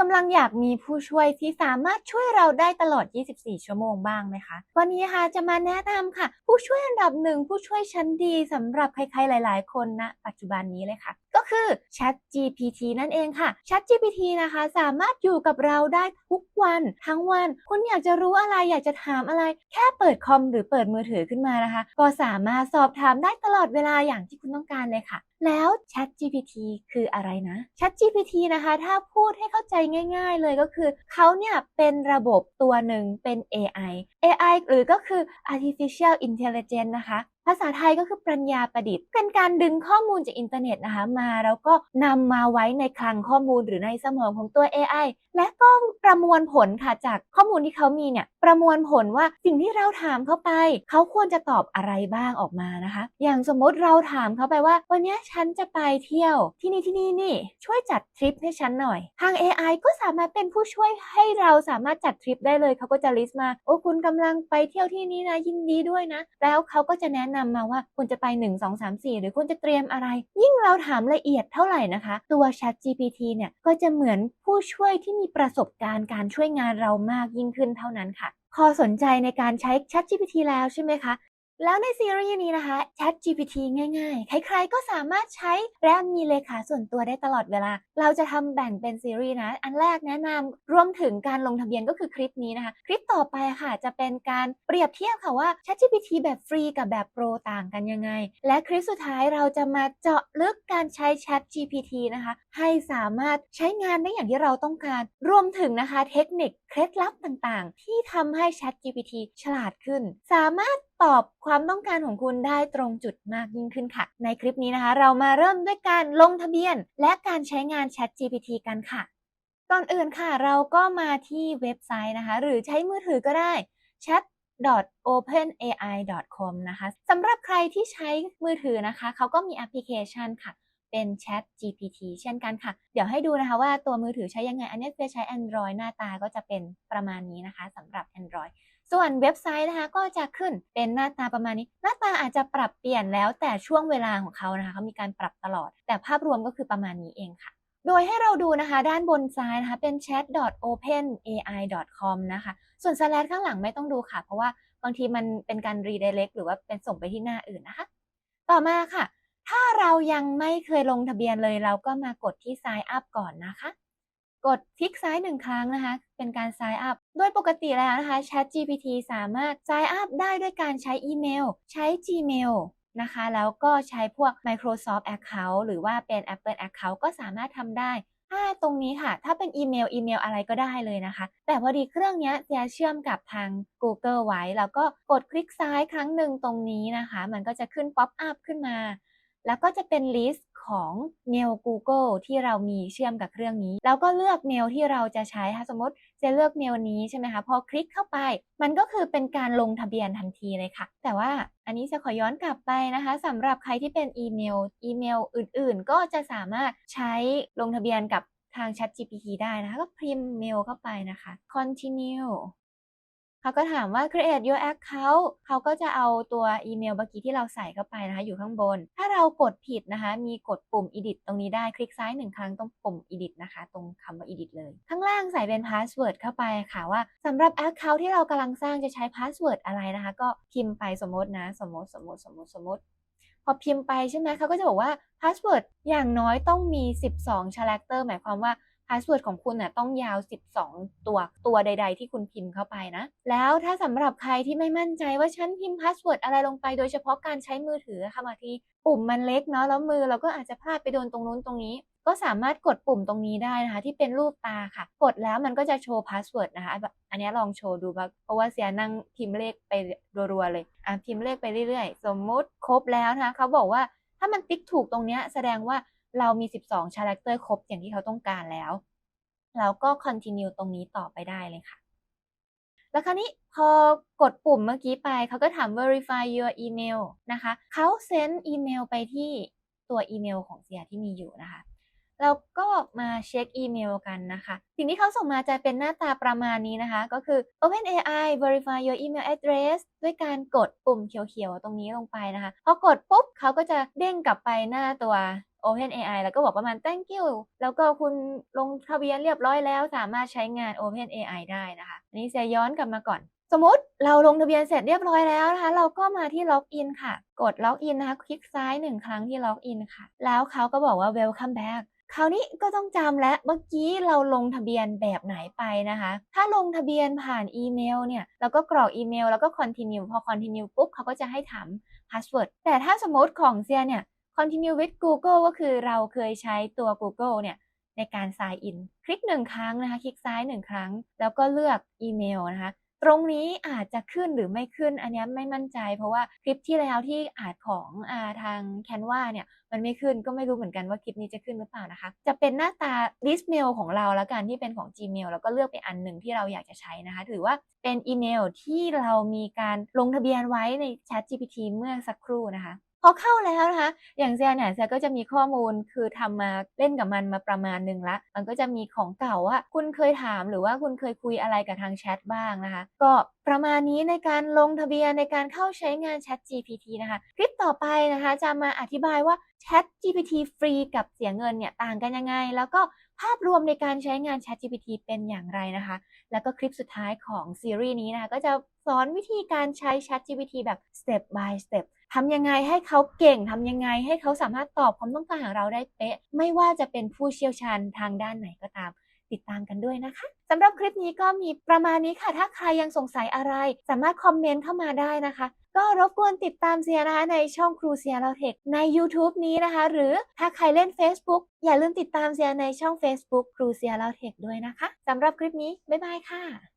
กำลังอยากมีผู้ช่วยที่สามารถช่วยเราได้ตลอด 24 ชั่วโมงบ้างไหมคะ วันนี้ค่ะจะมาแนะนำค่ะ ผู้ช่วยอันดับหนึ่งผู้ช่วยชั้นดีสำหรับใครๆหลาย ๆ คนณปัจจุบันนี้เลยค่ะ ก็คือ Chat GPT นั่นเองค่ะ Chat GPT นะคะ สามารถอยู่กับเราได้ทุกวัน ทั้งวัน คุณอยากจะรู้อะไรอยากจะถามอะไร แค่เปิดคอมหรือเปิดมือถือขึ้นมานะคะ ก็สามารถสอบถามได้ตลอดเวลาอย่างที่คุณต้องการเลยค่ะ แล้ว Chat GPT คืออะไรนะ Chat GPT นะคะ ถ้าพูดให้เข้าใจง่าย ๆ เลยก็คือเขาเนี่ยเป็นระบบตัวหนึ่งเป็น AI AI หรือก็คือ artificial intelligence นะคะาษาไทยก็คือปรัญญาประดิษฐ์ เป็นการดึงข้อมูลจากอินเทอร์เน็ตนะคะมาแล้วก็นำมาไว้ในคลังข้อมูลหรือในสมองของตัว AI และก็ประมวลผลค่ะจากข้อมูลที่เขามีเนี่ยประมวลผลว่าสิ่งที่เราถามเข้าไป เขาควรจะตอบอะไรบ้างออกมานะคะ อย่างสมมติเราถามเขาไปว่า วันนี้ฉันจะไปเที่ยวที่นี่ที่นี่นี่ ช่วยจัดทริปให้ฉันหน่อย ทาง AI ก็สามารถเป็นผู้ช่วยให้เราสามารถจัดทริปได้เลยเขาก็จะลิสต์มา โอ้คุณกำลังไปเที่ยวที่นี้นะยินดีด้วยนะ แล้วเขาก็จะแนะนำมาว่าคุณจะไป 1 2 3 4 หรือคุณจะเตรียมอะไร ยิ่งเราถามละเอียดเท่าไหร่นะคะ ตัว Chat GPT เนี่ยก็จะเหมือนผู้ช่วยที่มีประสบการณ์การช่วยงานเรามากยิ่งขึ้นเท่านั้นค่ะ พอสนใจในการใช้ Chat GPT แล้วใช่ไหมคะ แล้วในซีรีส์นี้นะคะ Chat GPT ง่าย ๆ ใครๆก็สามารถใช้และมีเลขาส่วนตัวได้ตลอดเวลา เราจะทำแบ่งเป็นซีรีส์นะ อันแรกแนะนำรวมถึงการลงทะเบียนก็คือคลิปนี้นะคะ คลิปต่อไปค่ะจะเป็นการเปรียบเทียบค่ะว่า Chat GPT แบบฟรีกับแบบโปรต่างกันยังไง และคลิปสุดท้ายเราจะมาเจาะลึกการใช้ Chat GPT นะคะ ให้สามารถใช้งานได้อย่างที่เราต้องการ รวมถึงนะคะเทคนิคเคล็ดลับต่างๆ ที่ทำให้ Chat GPT ฉลาดขึ้น สามารถ ตอบความต้องการของคุณได้ตรงจุดมากยิ่งขึ้นค่ะ ในคลิปนี้นะคะ เรามาเริ่มด้วยการลงทะเบียน และการใช้งาน Chat GPT กันค่ะ ก่อนอื่นค่ะ เราก็มาที่เว็บไซต์นะคะ หรือใช้มือถือก็ได้ chat openai.com นะคะสำหรับใครที่ใช้มือถือนะคะ เขาก็มีแอปพลิเคชันค่ะ เป็น Chat GPT เช่นกันค่ะ เดี๋ยวให้ดูนะคะว่าตัวมือถือใช้ยังไง อันนี้จะใช้ Android หน้าตาก็จะเป็นประมาณนี้นะคะสำหรับ Android ส่วนเว็บไซต์นะคะก็จะขึ้นเป็นหน้าตาประมาณนี้ หน้าตาอาจจะปรับเปลี่ยนแล้วแต่ช่วงเวลาของเขานะคะเขามีการปรับตลอด แต่ภาพรวมก็คือประมาณนี้เองค่ะ โดยให้เราดูนะคะ ด้านบนซ้ายนะคะเป็น chat.openai.com นะคะ ส่วน slash ข้างหลังไม่ต้องดูค่ะ เพราะว่าบางทีมันเป็นการ redirect หรือว่าเป็นส่งไปที่หน้าอื่นนะคะ ต่อมาค่ะ ถ้าเรายังไม่เคยลงทะเบียนเลยเราก็มากดที่ sign up ก่อนนะคะ กดคลิกซ้ายหนึ่งครั้งนะคะ เป็นการ sign up โดยปกติแล้วนะคะ Chat GPT สามารถ sign up ได้ด้วยการใช้อีเมล ใช้ Gmail นะคะ แล้วก็ใช้พวก Microsoft Account หรือว่าเป็น Apple Account ก็สามารถทำได้ถ้าตรงนี้ค่ะ ถ้าเป็นอีเมลอีเมลอะไรก็ได้เลยนะคะ แต่พอดีเครื่องนี้จะเชื่อมกับทาง Google ไว้ แล้วก็กดคลิกซ้ายครั้งหนึ่งตรงนี้นะคะ มันก็จะขึ้นป๊อปอัพขึ้นมา แล้วก็จะเป็นลิสต์ ของเมล Google ที่เรามีเชื่อมกับเครื่องนี้ แล้วก็เลือกเมลที่เราจะใช้ค่ะสมมติจะเลือกเมลนี้ใช่ไหมคะพอคลิกเข้าไป มันก็คือเป็นการลงทะเบียนทันทีเลยค่ะ แต่ว่าอันนี้จะขอย้อนกลับไปนะคะสำหรับใครที่เป็นอีเมลอีเมลอื่นๆ ก็จะสามารถใช้ลงทะเบียนกับทาง Chat GPT ได้นะคะ ก็พิมพ์เมลเข้าไปนะคะ continue เขาก็ถามว่า create your account เขาก็จะเอาตัวอีเมลเมื่อกี้ที่เราใส่เข้าไปนะคะอยู่ข้างบน ถ้าเรากดผิดนะคะ มีกดปุ่ม edit ตรงนี้ได้คลิกซ้ายหนึ่งครั้งตรงปุ่ม edit นะคะ ตรงคำว่า edit เลย ข้างล่างใส่เป็น password เข้าไปค่ะว่าสำหรับ account ที่เรากำลังสร้างจะใช้ password อะไรนะคะ ก็พิมพ์ไปสมมตินะ สมมติสมมติสมมติสมมติพอพิมพ์ไปใช่ไหมเขาก็จะบอกว่า password อย่างน้อยต้องมี 12 character หมายความว่า พาสเวิร์ดของคุณน่ะต้องยาว 12 ตัวตัวใด ๆ ที่คุณพิมพ์เข้าไปนะ แล้วถ้าสำหรับใครที่ไม่มั่นใจว่าฉันพิมพ์พาสเวิร์ดอะไรลงไปโดยเฉพาะการใช้มือถือค่ะบางทีปุ่มมันเล็กเนาะแล้วมือเราก็อาจจะพลาดไปโดนตรงนู้นตรงนี้ ก็สามารถกดปุ่มตรงนี้ได้นะคะ ที่เป็นรูปตาค่ะ กดแล้วมันก็จะโชว์พาสเวิร์ดนะคะอันนี้ลองโชว์ดูเพราะว่าเสียนั่งพิมพ์เลขไปรัวๆเลยอะพิมพ์เลขไปเรื่อยๆ สมมุติครบแล้วนะคะเขาบอกว่าถ้ามันติ๊กถูกตรงเนี้ยแสดงว่า เรามี 12 character ครบอย่างที่เขาต้องการแล้วแล้วก็ continue ตรงนี้ต่อไปได้เลยค่ะ แล้วคราวนี้พอกดปุ่มเมื่อกี้ไป เขาก็ถาม verify your email นะคะ เขาเซนอีเมลไปที่ตัวอีเมลของเสียที่มีอยู่นะคะ เราก็มาเช็คอีเมลกันนะคะ สิ่งที่เขาส่งมาจะเป็นหน้าตาประมาณนี้นะคะ ก็คือ OpenAI verify your email address ด้วยการกดปุ่มเขียวๆ ตรงนี้ลงไปนะคะพอกดปุ๊บเขาก็จะเด้งกลับไปหน้าตัว OpenAI แล้วก็บอกประมาณ thank you แล้วก็คุณลงทะเบียนเรียบร้อยแล้วสามารถใช้งาน OpenAI ได้นะคะอันนี้เสียย้อนกลับมาก่อน สมมติเราลงทะเบียนเสร็จเรียบร้อยแล้วนะคะ เราก็มาที่ล็อกอินค่ะ กดล็อกอินนะคะ คลิกซ้ายหนึ่งครั้งที่ล็อกอินค่ะ แล้วเขาก็บอกว่า welcome back คราวนี้ก็ต้องจำและเมื่อกี้เราลงทะเบียนแบบไหนไปนะคะ ถ้าลงทะเบียนผ่านอีเมลเนี่ยเราก็กรอกอีเมลแล้วก็ continue พอ continue ปุ๊บเขาก็จะให้ถาม password แต่ถ้าสมมติของเซียเนี่ย continue with Google ก็คือเราเคยใช้ตัว Google เนี่ยในการ sign in คลิกหนึ่งครั้งนะคะ คลิกซ้ายหนึ่งครั้ง แล้วก็เลือกอีเมลนะคะ ตรงนี้อาจจะขึ้นหรือไม่ขึ้นอันนี้ไม่มั่นใจ เพราะว่าคลิปที่แล้วที่อาจของอาทางแคนวาเนี่ยมันไม่ขึ้นก็ไม่รู้เหมือนกันว่าคลิปนี้จะขึ้นหรือเปล่านะคะ จะเป็นหน้าตา list mail ของเราแล้วกันที่เป็นของ Gmail แล้วก็เลือกไปอันหนึ่งที่เราอยากจะใช้นะคะ ถือว่าเป็นอีเมลที่เรามีการลงทะเบียนไว้ใน Chat GPT เมื่อสักครู่นะคะ พอเข้าแล้วนะคะ อย่างเซียเนี่ยเซียก็จะมีข้อมูลคือทำมาเล่นกับมันมาประมาณหนึ่งละ มันก็จะมีของเก่าว่าคุณเคยถามหรือว่าคุณเคยคุยอะไรกับทางแชทบ้างนะคะ ก็ประมาณนี้ในการลงทะเบียนในการเข้าใช้งาน Chat GPT นะคะ คลิปต่อไปนะคะจะมาอธิบายว่า Chat GPT ฟรีกับเสียเงินเนี่ยต่างกันยังไง แล้วก็ภาพรวมในการใช้งาน Chat GPT เป็นอย่างไรนะคะ แล้วก็คลิปสุดท้ายของซีรีส์นี้นะคะก็จะสอนวิธีการใช้ Chat GPT แบบ step by step ทำยังไงให้เขาเก่งทำยังไงให้เขาสามารถตอบความต้องการของเราได้เป๊ะ ไม่ว่าจะเป็นผู้เชี่ยวชาญทางด้านไหนก็ตาม ติดตามกันด้วยนะคะสำหรับคลิปนี้ก็มีประมาณนี้ค่ะ ถ้าใครยังสงสัยอะไร สามารถคอมเมนต์เข้ามาได้นะคะ ก็รบกวนติดตามเซียนะคะในช่องครูเซียเราเทคใน YouTube นี้นะคะ หรือถ้าใครเล่น Facebook อย่าลืมติดตามเซียในช่อง Facebook ครูเซียเราเทคด้วยนะคะสำหรับคลิปนี้บ๊ายบายค่ะ